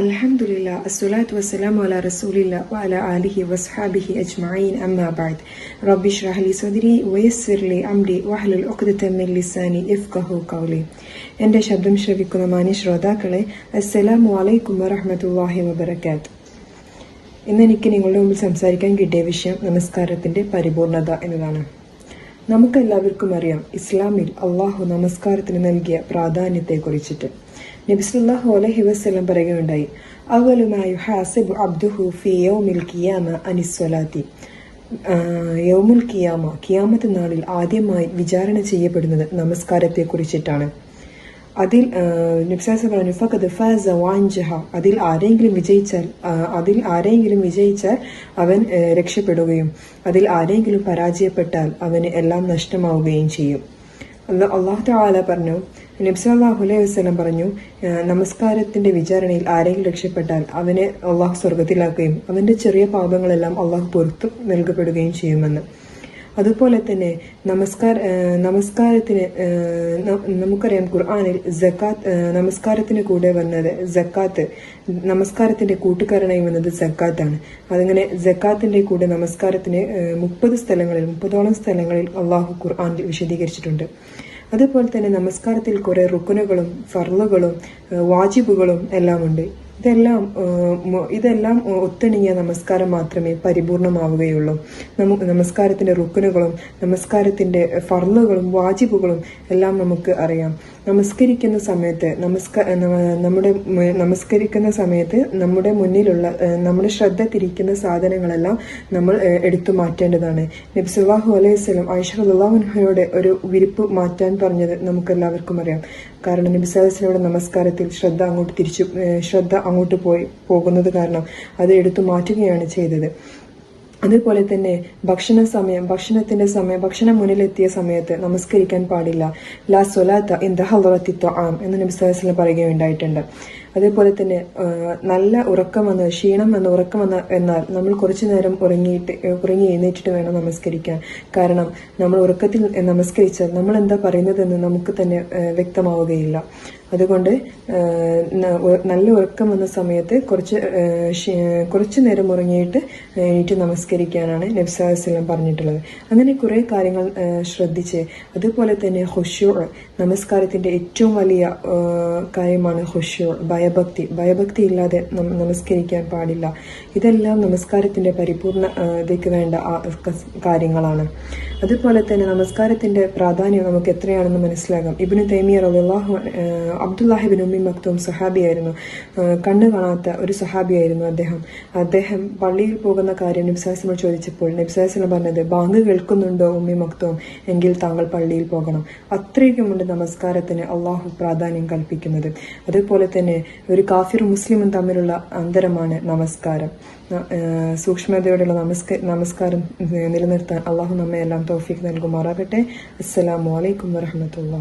അലഹമുല്ല അസ്സുലാത്തു വസ്സലാം അല റസൂലില്ല വഅല ആലിഹി വസ്ഹാബിഹി അജ്മഈൻ. അമ്മാ റബ്ബി ഷ്റഹ്ലി സദ്രി വയസ്സിർലി അംരി വഹ്ലുൽ ഉഖ്ദത മിൻ ലിസാനി ഇഫ്ഖഹു ശബ്ദം ശ്രവിക്കുന്ന മാന്യ ശ്രോതാക്കളെ അസ്സലാമു അലൈക്കും വറഹ്മത്തുള്ളാഹി വബറകാത്ത്. ഇന്ന് എനിക്ക് നിങ്ങളുടെ മുമ്പിൽ സംസാരിക്കാൻ കിട്ടിയ വിഷയം നമസ്കാരത്തിന്റെ പരിപൂർണത എന്നതാണ്. നമുക്കെല്ലാവർക്കും അറിയാം ഇസ്ലാമിൽ അള്ളാഹു നമസ്കാരത്തിന് നൽകിയ പ്രാധാന്യത്തെക്കുറിച്ചിട്ട്. നബിസ്വല്ലാഹു അലഹി വസ്ലം പറയുകയുണ്ടായി അവലുമായി അബ്ദുഹു നാളിൽ ആദ്യമായി വിചാരണ ചെയ്യപ്പെടുന്നത് നമസ്കാരത്തെ കുറിച്ചിട്ടാണ്. അതിൽ നിബ്സാസ് പറഞ്ഞു ഫഖദ് ഫാസ വാഞ്ചഹ അതിൽ ആരെങ്കിലും വിജയിച്ചാൽ അതിൽ ആരെങ്കിലും വിജയിച്ചാൽ അവൻ രക്ഷപ്പെടുകയും അതിൽ ആരെങ്കിലും പരാജയപ്പെട്ടാൽ അവന് എല്ലാം നഷ്ടമാവുകയും ചെയ്യും. അള്ളാഹു താല പറഞ്ഞു നബ്സല്ലാഹു അലൈഹി വസ്ലം പറഞ്ഞു നമസ്കാരത്തിന്റെ വിചാരണയിൽ ആരെങ്കിലും രക്ഷപ്പെട്ടാൽ അവനെ അള്ളാഹു സ്വർഗത്തിലാക്കുകയും അവന്റെ ചെറിയ പാപങ്ങളെല്ലാം അള്ളാഹു പുറത്തു നൽകപ്പെടുകയും ചെയ്യുമെന്ന്. അതുപോലെ തന്നെ നമസ്കാര നമസ്കാരത്തിന് നമുക്കറിയാം ഖുർആാനിൽ ജക്കാത്ത് നമസ്കാരത്തിന് കൂടെ വന്നത് ജക്കാത്ത് നമസ്കാരത്തിന്റെ കൂട്ടുകാരനായി വന്നത് ജക്കാത്താണ് അതങ്ങനെ ജക്കാത്തിന്റെ കൂടെ നമസ്കാരത്തിന് മുപ്പത് സ്ഥലങ്ങളിൽ മുപ്പതോളം സ്ഥലങ്ങളിൽ അള്ളാഹു ഖുർആനിൽ വിശദീകരിച്ചിട്ടുണ്ട്. അതുപോലെ തന്നെ നമസ്കാരത്തിൽ കുറെ റുക്കുനുകളും ഫർളുകളും വാജിബുകളും എല്ലാം ഉണ്ട് ഇതെല്ലാം ഇതെല്ലാം ഒത്തിണങ്ങിയ നമസ്കാരം മാത്രമേ പരിപൂർണമാവുകയുള്ളൂ. നമുക്ക് നമസ്കാരത്തിന്റെ റുക്കുനുകളും നമസ്കാരത്തിന്റെ ഫർളുകളും വാജിബുകളും എല്ലാം നമുക്ക് അറിയാം. നമസ്കരിക്കുന്ന സമയത്ത് നമസ്ക നമ്മുടെ നമസ്കരിക്കുന്ന സമയത്ത് നമ്മുടെ മുന്നിലുള്ള നമ്മുടെ ശ്രദ്ധ തിരിക്കുന്ന സാധനങ്ങളെല്ലാം നമ്മൾ എടുത്തു മാറ്റേണ്ടതാണ്. നബ്സുല്ലാഹു അലൈഹി സ്വലം ഐഷറുല്ലാഹുനോട് ഒരു വിരിപ്പ് മാറ്റാൻ പറഞ്ഞത് നമുക്കെല്ലാവർക്കും അറിയാം. കാരണം നബി സലഹുസ്ലയുടെ നമസ്കാരത്തിൽ ശ്രദ്ധ അങ്ങോട്ട് തിരിച്ചു ശ്രദ്ധ അങ്ങോട്ട് പോയി പോകുന്നത് കാരണം അത് എടുത്തു മാറ്റുകയാണ് ചെയ്തത്. അതുപോലെ തന്നെ ഭക്ഷണ സമയം ഭക്ഷണത്തിന്റെ സമയം ഭക്ഷണം മുന്നിലെത്തിയ സമയത്ത് നമസ്കരിക്കാൻ പാടില്ല. ലാ സൊലാത്ത ഇൻ ദ ഹലറത്തി ആം എന്ന് നബി സലഹുസ്ലം പറയുകയുണ്ടായിട്ടുണ്ട്. അതേപോലെ തന്നെ നല്ല ഉറക്കം വന്ന് ക്ഷീണം വന്ന് ഉറക്കം വന്ന എന്നാൽ നമ്മൾ കുറച്ചു നേരം ഉറങ്ങിയിട്ട് ഉറങ്ങി എഴുന്നേറ്റിട്ട് വേണം നമസ്കരിക്കാൻ. കാരണം നമ്മൾ ഉറക്കത്തിൽ നമസ്കരിച്ചാൽ നമ്മൾ എന്താ പറയുന്നതെന്ന് നമുക്ക് തന്നെ വ്യക്തമാവുകയില്ല. അതുകൊണ്ട് നല്ല ഉറക്കം വന്ന സമയത്ത് കുറച്ച് കുറച്ച് നേരം ഉറങ്ങിയിട്ട് എണീറ്റ് നമസ്കരിക്കാനാണ് നബ്സാസ്ലം പറഞ്ഞിട്ടുള്ളത്. അങ്ങനെ കുറേ കാര്യങ്ങൾ ശ്രദ്ധിച്ച്. അതുപോലെ തന്നെ ഹുഷ്യോൾ നമസ്കാരത്തിന്റെ ഏറ്റവും വലിയ കാര്യമാണ് ഹുഷ്യോൾ ഭയഭക്തി. ഭയഭക്തി ഇല്ലാതെ നമസ്കരിക്കാൻ പാടില്ല. ഇതെല്ലാം നമസ്കാരത്തിന്റെ പരിപൂർണ ഇതയ്ക്ക് വേണ്ട കാര്യങ്ങളാണ്. അതുപോലെ തന്നെ നമസ്കാരത്തിന്റെ പ്രാധാന്യം നമുക്ക് എത്രയാണെന്ന് മനസ്സിലാകാം ഇബിന് തൈമിയ അള്ളാഹു അബ്ദുല്ലാഹിബിൻ ഉമ്മി മക്തൂം സഹാബിയായിരുന്നു. കണ്ണു കാണാത്ത ഒരു സഹാബിയായിരുന്നു അദ്ദേഹം. അദ്ദേഹം പള്ളിയിൽ പോകുന്ന കാര്യം നബ്സാസിനോട് ചോദിച്ചപ്പോൾ നബ്സാസിന് പറഞ്ഞത് ബാങ്ക് കേൾക്കുന്നുണ്ടോ ഉമ്മി മക്തൂം? എങ്കിൽ താങ്കൾ പള്ളിയിൽ പോകണം. അത്രയ്ക്കുമുണ്ട് നമസ്കാരത്തിന് അള്ളാഹു പ്രാധാന്യം കൽപ്പിക്കുന്നത്. അതുപോലെ തന്നെ ഒരു കാഫിർ മുസ്ലിമും തമ്മിലുള്ള അന്തരമാണ് നമസ്കാരം. സൂക്ഷ്മതയോടുള്ള നമസ്ക നമസ്കാരം നിലനിർത്താൻ അള്ളാഹു നമ്മയെല്ലാം തോഫിക്ക് നൽകുമാറാകട്ടെ. അസ്സലാമു അലൈക്കും വറഹമത്തുള്ള